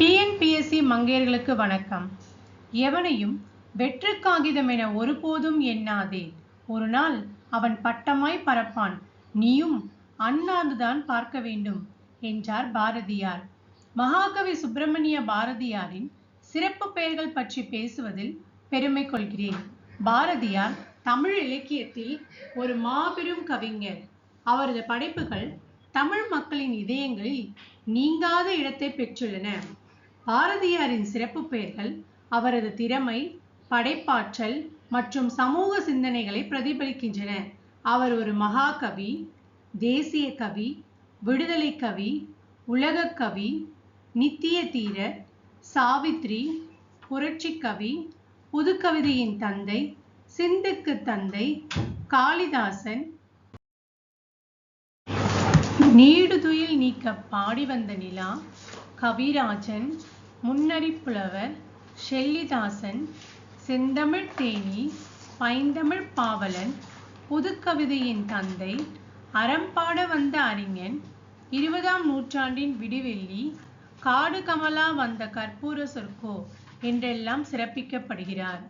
TNPSC மங்கையர்களுக்கு வணக்கம். எவனையும் வெற்று காகிதம் என ஒருபோதும் எண்ணாதே. ஒரு நாள் அவன் பட்டமாய் பறப்பான். நீயும் அண்ணாந்துதான் பார்க்க வேண்டும் என்றார் பாரதியார். மகாகவி சுப்பிரமணிய பாரதியாரின் சிறப்பு பெயர்கள் பற்றி பேசுவதில் பெருமை கொள்கிறேன். பாரதியார் தமிழ் இலக்கியத்தில் ஒரு மாபெரும் கவிஞர். அவரது படைப்புகள் தமிழ் மக்களின் இதயங்களில் நீங்காத இடத்தை பெற்றுள்ளன. பாரதியாரின் சிறப்பு பெயர்கள் அவரது திறமை படைப்பாற்றல் மற்றும் சமூக சிந்தனைகளை பிரதிபலிக்கின்றன. அவர் ஒரு மகாகவி தேசிய கவி விடுதலை கவி உலகக்கவி நித்திய தீரர் சாவித்ரி புரட்சி கவி புதுக்கவிதையின் தந்தை சிந்துக்கு தந்தை காளிதாசன். நீடுதுயில் நீக்க பாடி வந்த நிலா கவிராஜன். முன்னறிப்புலவர் ஷெல்லிதாசன் செந்தமிழ் தேனி பைந்தமிழ் பாவலன் புதுக்கவிதையின் தந்தை அறம்பாட வந்த அறிஞன் இருபதாம் நூற்றாண்டின் விடிவெள்ளி காடு கமலா வந்த கற்பூர சொற்கோ என்றெல்லாம் சிறப்பிக்கப்படுகிறார்.